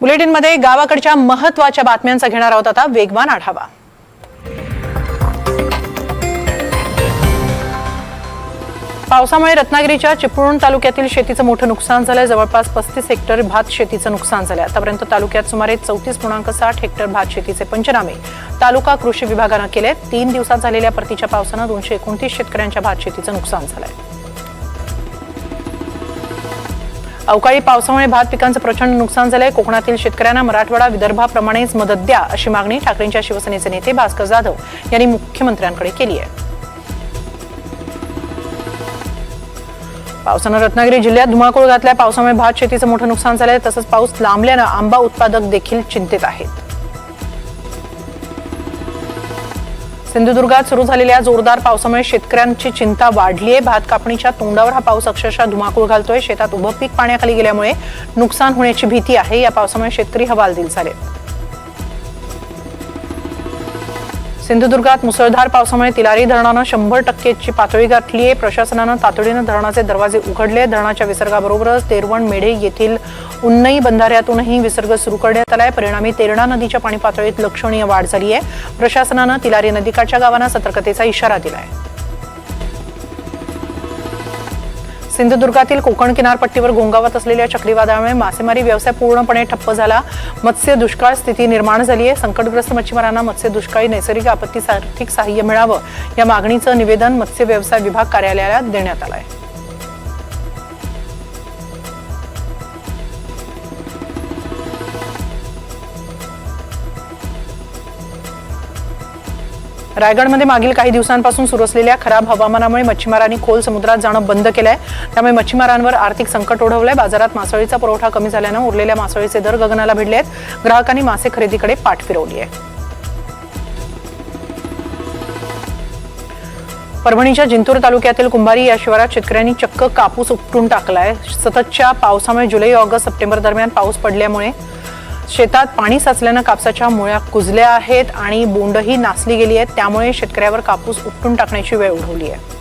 बुलेटिनमध्ये गावाकडच्या महत्त्वाच्या बातम्यांचा घेणार आहोत आता वेगवान आढावा. पावसामुळे रत्नागिरीच्या चिपळूण तालुक्यातील शेतीचं मोठं नुकसान झालंय. जवळपास पस्तीस हेक्टर भात शेतीचं नुकसान झालं आतापर्यंत तालुक्यात सुमारे चौतीस पूर्णांक साठ हेक्टर भात शेतीचे पंचनामे तालुका कृषी विभागानं केले तीन दिवसात झालेल्या परतीच्या पावसानं दोनशे एकोणतीस शेतकऱ्यांच्या भात शेतीचं नुकसान झालंय. अवकाळी पावसामुळे भात पिकांचं प्रचंड नुकसान झालंय. कोकणातील शेतकऱ्यांना मराठवाडा विदर्भाप्रमाणेच मदत द्या अशी मागणी ठाकरेंच्या शिवसेनेचे नेते भास्कर जाधव यांनी मुख्यमंत्र्यांकडे केली आहे. पावसानं रत्नागिरी जिल्ह्यात धुमाकूळ घातल्या. पावसामुळे भात शेतीचं मोठं नुकसान झालंय. तसंच पाऊस लांबल्यानं आंबा उत्पादक देखील चिंतेत आहेत. सिंधुदुर्गात सुरू झालेल्या जोरदार पावसामुळे शेतकऱ्यांची चिंता वाढली आहे भात कापणीच्या तोंडावर हा पाऊस अक्षरशः धुमाकूळ घालतोय. शेतात उभं पीक पाण्याखाली गेल्यामुळे नुकसान होण्याची भीती आहे. या पावसामुळे शेतकरी हवालदिल झाले. सिंधुदुर्गात मुसळधार पावसामुळे तिलारी धरणानं शंभर टक्केची पातळी गाठली आहे प्रशासनानं तातडीनं धरणाचे दरवाजे उघडले. धरणाच्या विसर्गाबरोबरच तेरवण मेढे येथील उन्नई बंधाऱ्यातूनही विसर्ग सुरू करण्यात आलाय. परिणामी तेरणा नदीच्या पाणी पातळीत लक्षणीय वाढ झाली आहे प्रशासनानं तिलारी नदीकाठच्या गावांना सतर्कतेचा इशारा दिलाय. सिंधुदुर्गातील कोकण किनारपट्टीवर घोंगावत असलेल्या चक्रीवादळामुळे मासेमारी व्यवसाय पूर्णपणे ठप्प झाला. मत्स्य दुष्काळ स्थिती निर्माण झाली आहे संकटग्रस्त मच्छीमारांना मत्स्य दुष्काळी नैसर्गिक आपत्ती आर्थिक सहाय्य मिळावं या मागणीचं निवेदन मत्स्य व्यवसाय विभाग कार्यालयाला देण्यात आलं आहे रायगडमध्ये मागील काही दिवसांपासून सुरू असलेल्या खराब हवामानामुळे मच्छीमारांनी खोल समुद्रात जाणं बंद केलंय. त्यामुळे मच्छीमारांवर आर्थिक संकट ओढवलंय. बाजारात मासळीचा पुरवठा कमी झाल्यानं उरलेल्या मासळीचे दर गगनाला भिडले आहेत ग्राहकांनी मासे खरेदीकडे पाठ फिरवली आहे परभणीच्या जिंतूर तालुक्यातील कुंभारी या शिवारात शेतकऱ्यांनी चक्क कापूस उपटून टाकलाय. सततच्या पावसामुळे जुलै ऑगस्ट सप्टेंबर दरम्यान पाऊस पडल्यामुळे शेतात पाणी साचल्यानं कापसाच्या मुळ्या कुजल्या आहेत आणि बोंडही नासली गेली आहेत. त्यामुळे शेतकऱ्यावर कापूस उपटून टाकण्याची वेळ उडवली आहे.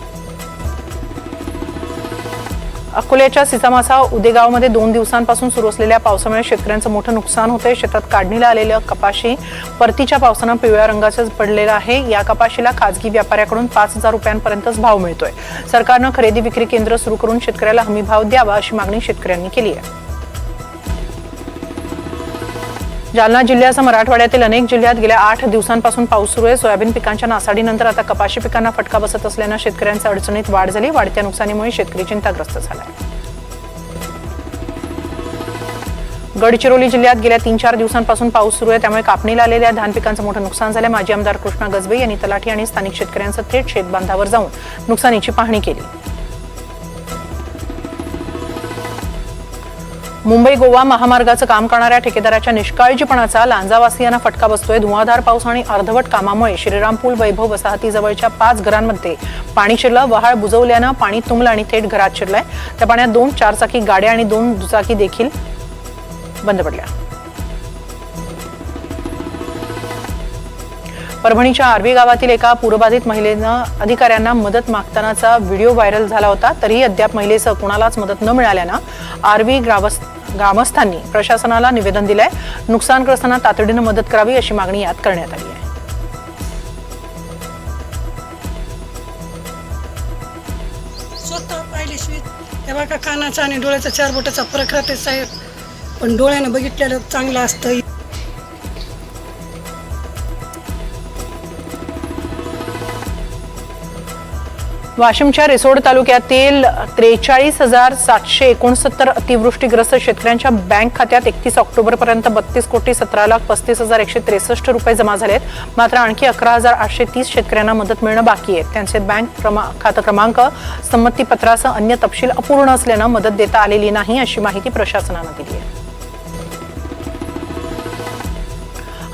अकोल्याच्या सिसामासा उदेगावमध्ये दोन दिवसांपासून सुरू असलेल्या पावसामुळे शेतकऱ्यांचं मोठं नुकसान होतंय. शेतात काढणीला आलेलं कपाशी परतीच्या पावसानं पिवळ्या रंगाचंच पडलेलं आहे. या कपाशीला खाजगी व्यापाऱ्याकडून पाच हजार रुपयांपर्यंतच भाव मिळतोय. सरकारनं खरेदी विक्री केंद्र सुरू करून शेतकऱ्याला हमी भाव द्यावा अशी मागणी शेतकऱ्यांनी केली आहे. जालना जिल्ह्यासह मराठवाड्यातील अनेक जिल्ह्यात गेल्या आठ दिवसांपासून पाऊस सुरू आहे. सोयाबीन पिकांच्या नासाडीनंतर आता कपाशी पिकांना फटका बसत असल्यानं शेतकऱ्यांच्या अडचणीत वाढ झाली. वाढत्या नुकसानीमुळे शेतकरी चिंताग्रस्त झाला गडचिरोली जिल्ह्यात गेल्या तीन चार दिवसांपासून पाऊस सुरू आहे. त्यामुळे कापणीला आलेल्या धान पिकांचं मोठं नुकसान झालं माजी आमदार कृष्णा गजबे यांनी तलाठी आणि स्थानिक शेतकऱ्यांचं थेट शेतबांधावर जाऊन नुकसानीची पाहणी केली. मुंबई गोवा महामार्गाचं काम करणाऱ्या ठेकेदाराच्या निष्काळजीपणाचा लांजावासियांना फटका बसतोय. धुवाधार पाऊस आणि अर्धवट कामामुळे श्रीरामपूल वैभव वसाहतीजवळच्या पाच घरांमध्ये पाणी शिरलं. वहाळ बुजवल्यानं पाणी तुंबलं आणि थेट घरात शिरलंय. त्या पाण्यात दोन चारचाकी गाड्या आणि दोन दुचाकी देखील बंद पडल्या. परभणीच्या आर्वी गावातील एका पूरबाधित महिलेनं अधिकाऱ्यांना मदत मागतानाचा व्हिडिओ व्हायरल झाला होता. तरीही अद्याप महिलेसह कुणालाच मदत न मिळाल्यानं आर्वी ग्रामस्थ ग्रामस्थांनी प्रशासनाला निवेदन दिलंय. नुकसानग्रस्तांना तातडीनं मदत करावी अशी मागणी यात करण्यात आली आहे. स्वतः पाहिल्याशिवाय हे बघा कानाचा आणि डोळ्याचा चार बोटाचा फरक राहते साहेब. पण डोळ्यानं बघितलेलं चांगलं असतं. वाशिमच्या रिसोड तालुक्यातील त्रेचाळीस हजार सातशे एकोणसत्तर अतिवृष्टीग्रस्त शेतकऱ्यांच्या बँक खात्यात एकतीस ऑक्टोबरपर्यंत बत्तीस कोटी सतरा लाख पस्तीस हजार एकशे त्रेसष्ट रुपये जमा झालेत मात्र आणखी अकरा हजार आठशे तीस शेतकऱ्यांना मदत मिळणं बाकी आहे. त्यांचे बँक क्रमा खातं क्रमांक संमतीपत्रासह अन्य तपशील अपूर्ण असल्यानं मदत देता आलेली नाही अशी माहिती प्रशासनानं दिली आहे.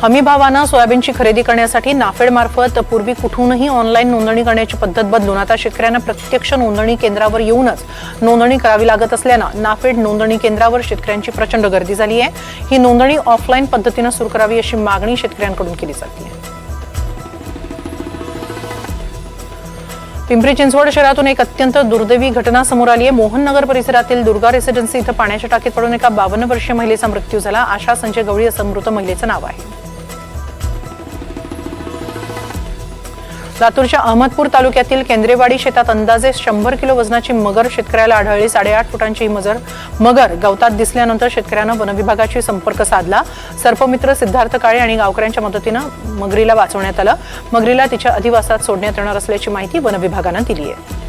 हमीभावानं सोयाबीनची खरेदी करण्यासाठी नाफेडमार्फत पूर्वी कुठूनही ऑनलाईन नोंदणी करण्याची पद्धत बदलून आता शेतकऱ्यांना प्रत्यक्ष नोंदणी केंद्रावर येऊनच नोंदणी करावी लागत असल्यानं नाफेड नोंदणी केंद्रावर शेतकऱ्यांची प्रचंड गर्दी झाली आहे. ही नोंदणी ऑफलाईन पद्धतीनं सुरू करावी अशी मागणी शेतकऱ्यांकडून केली जाते पिंपरी चिंचवड शहरातून एक अत्यंत दुर्दैवी घटना समोर आली आहे. मोहननगर परिसरातील दुर्गा रेसिडेन्सी इथं पाण्याच्या टाकीत पडून एका बावन्न वर्षीय महिलेचा मृत्यू झाला. आशा संजय गवळी असं मृत महिलेचं नाव आहे. लातूरच्या अहमदपूर तालुक्यातील केंद्रेवाडी शेतात अंदाजे शंभर किलो वजनाची मगर शेतकऱ्याला आढळली. साडेआठ फुटांची ही मजर मगर गवतात दिसल्यानंतर शेतकऱ्यानं वनविभागाशी संपर्क साधला. सर्पमित्र सिद्धार्थ काळे आणि गावकऱ्यांच्या मदतीनं मगरीला वाचवण्यात आलं. मगरीला तिच्या अधिवासात सोडण्यात येणार असल्याची माहिती वनविभागानं दिली आहे.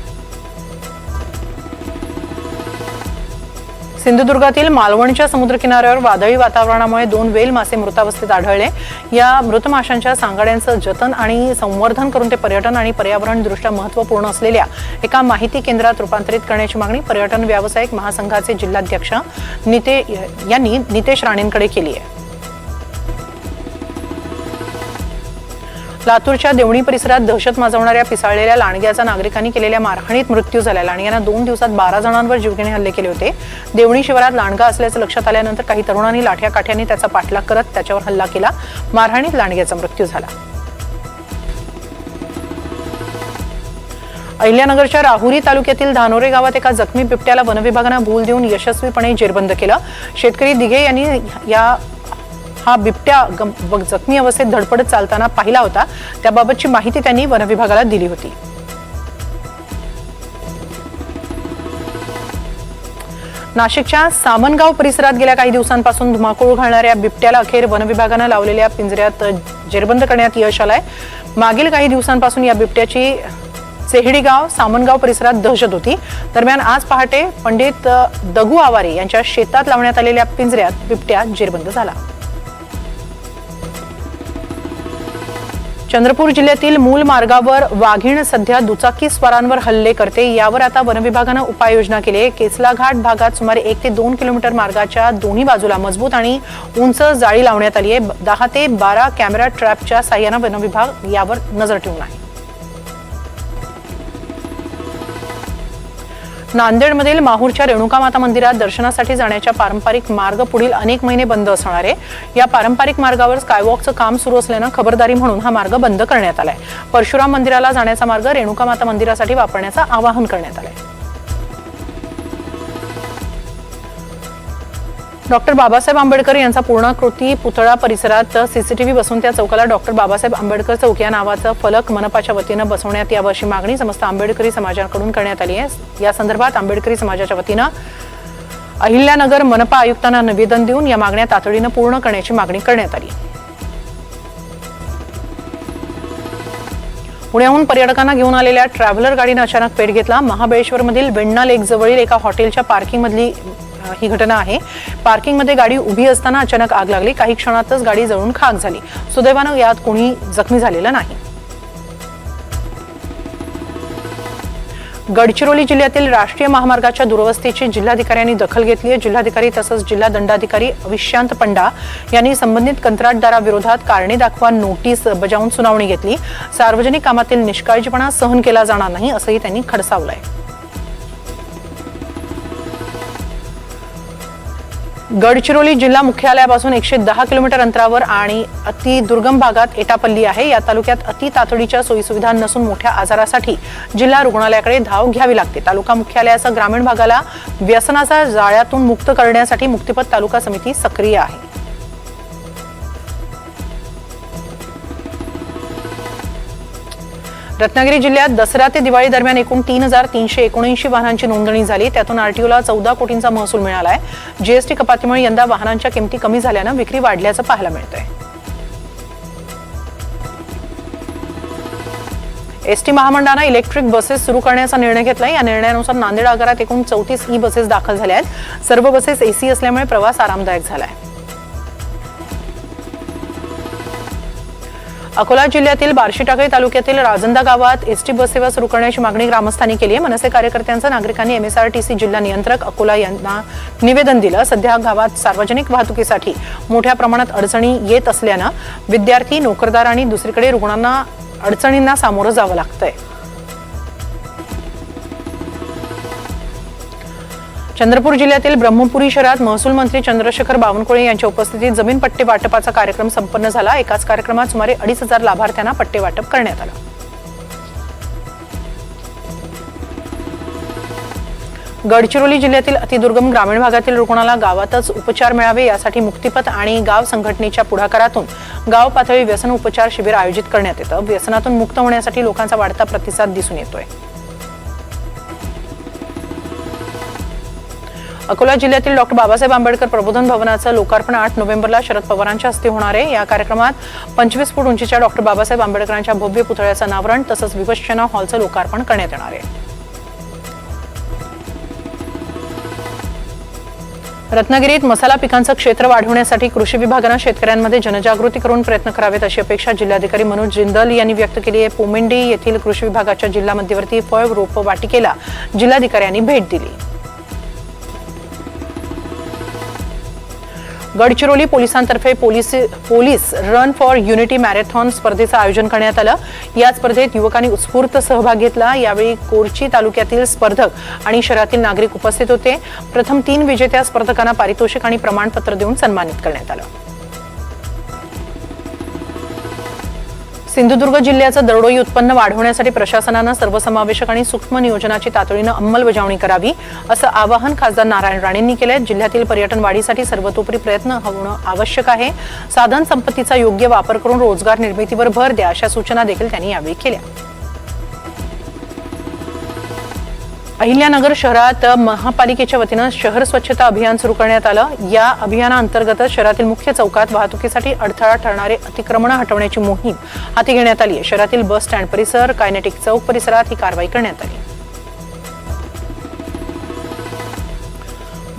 सिंधुदुर्गातील मालवणच्या समुद्रकिनाऱ्यावर वादळी वातावरणामुळे दोन वेल मासे मृतावस्थेत आढळले. या मृत माशांच्या सांगाड्यांचं जतन आणि संवर्धन करून ते पर्यटन आणि पर्यावरण दृष्ट्या महत्त्वपूर्ण असलेल्या एका माहिती केंद्रात रूपांतरित करण्याची मागणी पर्यटन व्यावसायिक महासंघाचे जिल्हाध्यक्ष निते यांनी नितेश राणेंकडे केली आहे. लातूरच्या देवणी परिसरात दहशत माजवणाऱ्या पिसाळलेल्या लांडग्याचा नागरिकांनी केलेल्या मारहाणीत मृत्यू झाला लांडग्यानं दोन दिवसात बारा जणांवर जीवघेणे हल्ले केले होते. देवणी शिवारात लांडगा असल्याचं लक्षात आल्यानंतर काही तरुणांनी लाठ्या काठ्यांनी त्याचा पाठलाग करत त्याच्यावर हल्ला केला. मारहाणीत लांडग्याचा मृत्यू झाला. अहिल्यानगरच्या राहुरी तालुक्यातील धानोरे गावात एका जखमी बिबट्याला वनविभागानं भूल देऊन यशस्वीपणे जेरबंद केलं. शेतकरी दिघे यांनी या हा बिबट्या जखमी अवस्थेत धडपडत चालताना पाहिला होता. त्याबाबतची माहिती त्यांनी वनविभागाला दिली होती. नाशिकच्या सामनगाव परिसरात गेल्या काही दिवसांपासून धुमाकूळ घालणाऱ्या बिबट्याला अखेर वनविभागानं लावलेल्या पिंजऱ्यात जेरबंद करण्यात यश आलंय. मागील काही दिवसांपासून या बिबट्याची चेहडीगाव सामनगाव परिसरात दहशत होती. दरम्यान आज पहाटे पंडित दगू आवारे यांच्या शेतात लावण्यात आलेल्या पिंजऱ्यात बिबट्या जेरबंद झाला. चंद्रपूर जिल्ह्यातील मूल मार्गावर वाघीण सध्या दुचाकी स्वारांवर हल्ले करते. यावर आता वनविभागानं उपाययोजना केली आहे. केसला घाट भागात सुमारे एक ते दोन किलोमीटर मार्गाच्या दोन्ही बाजूला मजबूत आणि उंच जाळी लावण्यात आली आहे. दहा ते बारा कॅमेरा ट्रॅपच्या साह्यानं वनविभाग यावर नजर ठेवून आहे. नांदेडमधील माहूरच्या रेणुका माता मंदिरात दर्शनासाठी जाण्याच्या पारंपरिक मार्ग पुढील अनेक महिने बंद असणार आहे. या पारंपरिक मार्गावर स्कायवॉकचं काम सुरू असल्यानं खबरदारी म्हणून हा मार्ग बंद करण्यात आलाय. परशुराम मंदिराला जाण्याचा मार्ग रेणुका माता मंदिरासाठी वापरण्याचं आवाहन करण्यात आलंय. डॉक्टर बाबासाहेब आंबेडकर यांचा पूर्णाकृती पुतळा परिसरात सीसीटीव्ही बसून त्या चौकाला डॉक्टर बाबासाहेब आंबेडकर चौक या नावाचं फलक मनपाच्या वतीनं बसवण्यात यावं अशी मागणी समस्त आंबेडकरी समाजाकडून करण्यात आली आहे. या संदर्भात आंबेडकरी समाजाच्या वतीनं अहिल्यानगर मनपा आयुक्तांना निवेदन देऊन या मागण्या तातडीनं पूर्ण करण्याची मागणी करण्यात आली पुण्याहून पर्यटकांना घेऊन आलेल्या ट्रॅव्हलर गाडीनं अचानक पेट घेतला. महाबळेश्वरमधील वेण्णा लेक जवळील एका हॉटेलच्या पार्किंगमधली ही घटना आहे. पार्किंगमध्ये गाडी उभी असताना अचानक आग लागली. काही क्षणातच गाडी जळून खाक झाली. सुदैवानं यात कोणी जखमी झालेलं नाही. गडचिरोली जिल्ह्यातील राष्ट्रीय महामार्गाच्या दुरवस्थेची जिल्हाधिकाऱ्यांनी दखल घेतली आहे. जिल्हाधिकारी तसंच जिल्हा दंडाधिकारी अविशांत पंडा यांनी संबंधित कंत्राटदाराविरोधात कारणे दाखवा नोटीस बजावून सुनावणी घेतली. सार्वजनिक कामातील निष्काळजीपणा सहन केला जाणार नाही असंही त्यांनी खडसावलंय. गडचिरोली जिल्हा मुख्यालयापासून एकशे दहा किलोमीटर अंतरावर आणि अति दुर्गम भागात एटापल्ली आहे. या तालुक्यात अति तातडीच्या सोयीसुविधा नसून मोठ्या आजारासाठी जिल्हा रुग्णालयाकडे धाव घ्यावी लागते. तालुका मुख्यालयासह ग्रामीण भागाला व्यसनाचा जाळ्यातून मुक्त करण्यासाठी मुक्तिपथ तालुका समिती सक्रिय आहे. रत्नागिरी जिल्ह्यात दसरा ते दिवाळी दरम्यान एकूण तीन हजार तीनशे एकोणऐंशी वाहनांची नोंदणी झाली. त्यातून आरटीओला चौदा कोटींचा महसूल मिळाला आहे जीएसटी कपातीमुळे यंदा वाहनांच्या किमती कमी झाल्यानं विक्री वाढल्याचं पाहायला मिळतंय. एसटी महामंडळानं इलेक्ट्रिक बसेस सुरू करण्याचा निर्णय घेतला या निर्णयानुसार नांदेड आगारात एकूण चौतीस ई बसेस दाखल झाल्या आहेत. सर्व बसेस एसी असल्यामुळे प्रवास आरामदायक झाला आहे अकोला जिल्ह्यातील बार्शीटाकळी तालुक्यातील राजंदा गावात एसटी बस सेवा सुरू करण्याची मागणी ग्रामस्थांनी केली आहे. मनसे कार्यकर्त्यांचं नागरिकांनी एमएसआरटीसी जिल्हा नियंत्रक अकोला यांना निवेदन दिलं. सध्या गावात सार्वजनिक वाहतुकीसाठी मोठ्या प्रमाणात अडचणी येत असल्यानं विद्यार्थी नोकरदार आणि दुसरीकडे रुग्णांना अडचणींना सामोरं जावं लागतंय. चंद्रपूर जिल्ह्यातील ब्रह्मपुरी शहरात महसूल मंत्री चंद्रशेखर बावनकुळे यांच्या उपस्थितीत जमीन पट्टे वाटपाचा कार्यक्रम संपन्न झाला. एकाच कार्यक्रमात सुमारे अडीच हजार लाभार्थ्यांना पट्टे वाटप करण्यात आलं. गडचिरोली जिल्ह्यातील अतिदुर्गम ग्रामीण भागातील रुग्णाला गावातच उपचार मिळावे यासाठी मुक्तिपथ आणि गाव संघटनेच्या पुढाकारातून गाव पातळी व्यसन उपचार शिबिर आयोजित करण्यात येतं. व्यसनातून मुक्त होण्यासाठी लोकांचा वाढता प्रतिसाद दिसून येतोय. अकोला जिल्ह्यातील डॉक्टर बाबासाहेब आंबेडकर प्रबोधन भवनाचं लोकार्पण आठ नोव्हेंबरला शरद पवारांच्या हस्ते होणार आहे. या कार्यक्रमात पंचवीस फूट उंचीच्या डॉक्टर बाबासाहेब आंबेडकरांच्या भव्य पुतळ्याचं अनावरण तसंच विवश्चना हॉलचं लोकार्पण करण्यात येणार आहे. रत्नागिरीत मसाला पिकांचं क्षेत्र वाढवण्यासाठी कृषी विभागानं शेतकऱ्यांमध्ये जनजागृती करून प्रयत्न करावेत अशी अपेक्षा जिल्हाधिकारी मनोज जिंदल यांनी व्यक्त केली आहे. पोमेंडी येथील कृषी विभागाच्या जिल्हा मध्यवर्ती फळ रोप वाटिकेला जिल्हाधिकाऱ्यांनी भेट दिली. Gadchiroli पोलिसांतर्फे police police run for unity marathon स्पर्धेचं आयोजन करण्यात आलं. या स्पर्धेत युवकांनी उत्स्फूर्त सहभाग घेतला. यावेळी कोरची तालुक्यातील स्पर्धक आणि शहरातील नागरिक उपस्थित होते. प्रथम तीन विजेत्या स्पर्धकांना पारितोषिक आणि प्रमाणपत्र देऊन सन्मानित करण्यात आलं. सिंधुदुर्ग जिल्ह्याचं दरडोई उत्पन्न वाढवण्यासाठी प्रशासनानं सर्वसमावेशक आणि सूक्ष्म नियोजनाची तातडीनं अंमलबजावणी करावी असं आवाहन खासदार नारायण राणेंनी केलंय. जिल्ह्यातील पर्यटन वाढीसाठी सर्वतोपरी प्रयत्न होणं आवश्यक आहे. साधन संपत्तीचा योग्य वापर करून रोजगार निर्मितीवर भर द्या अशा सूचना देखील त्यांनी यावेळी केल्या. अहिल्यानगर शहरात महापालिकेच्या वतीनं शहर स्वच्छता अभियान सुरू करण्यात आलं. या अभियानाअंतर्गत शहरातील मुख्य चौकात वाहतुकीसाठी अडथळा ठरणारे अतिक्रमण हटवण्याची मोहीम हाती घेण्यात आली आहे. शहरातील बस स्टँड परिसर कायनेटिक चौक परिसरात ही कारवाई करण्यात आली.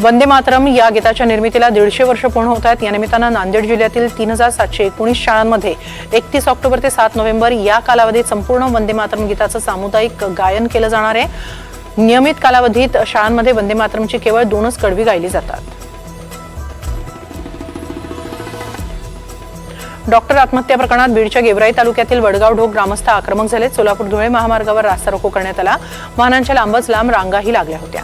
वंदे मातरम या गीताच्या निर्मितीला दीडशे वर्ष पूर्ण होत आहेत. या निमित्तानं नांदेड जिल्ह्यातील तीन हजार सातशे एकोणीस शाळांमध्ये एकतीस ऑक्टोबर ते सात नोव्हेंबर या कालावधीत संपूर्ण वंदे मातरम गीताचं सामुदायिक गायन केलं जाणार आहे. नियमित कालावधीत शाळांमध्ये वंदे मातरमची केवळ दोनच कडवी गायली जातात. डॉक्टर आत्महत्या प्रकरणात बीडच्या गेवराई तालुक्यातील वडगाव ढोक ग्रामस्थ आक्रमक झाले सोलापूर धुळे महामार्गावर रास्ता रोको करण्यात आला. वाहनांच्या लांबच लांब रांगाही लागल्या होत्या.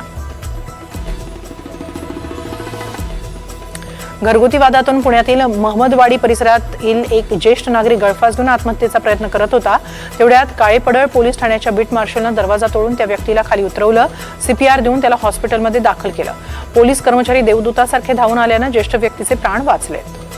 घरगुती वादातून पुण्यातील महमदवाडी परिसरातील एक ज्येष्ठ नागरिक गळफास आत्महत्येचा प्रयत्न करत होता. तेवढ्यात काळेपडळ पोलीस ठाण्याच्या बीट मार्शलनं दरवाजा तोडून त्या व्यक्तीला खाली उतरवलं. सीपीआर देऊन त्याला हॉस्पिटलमध्ये दाखल केलं. पोलीस कर्मचारी देवदूतासारखे धावून आल्यानं ज्येष्ठ व्यक्तीचे प्राण वाचलेत.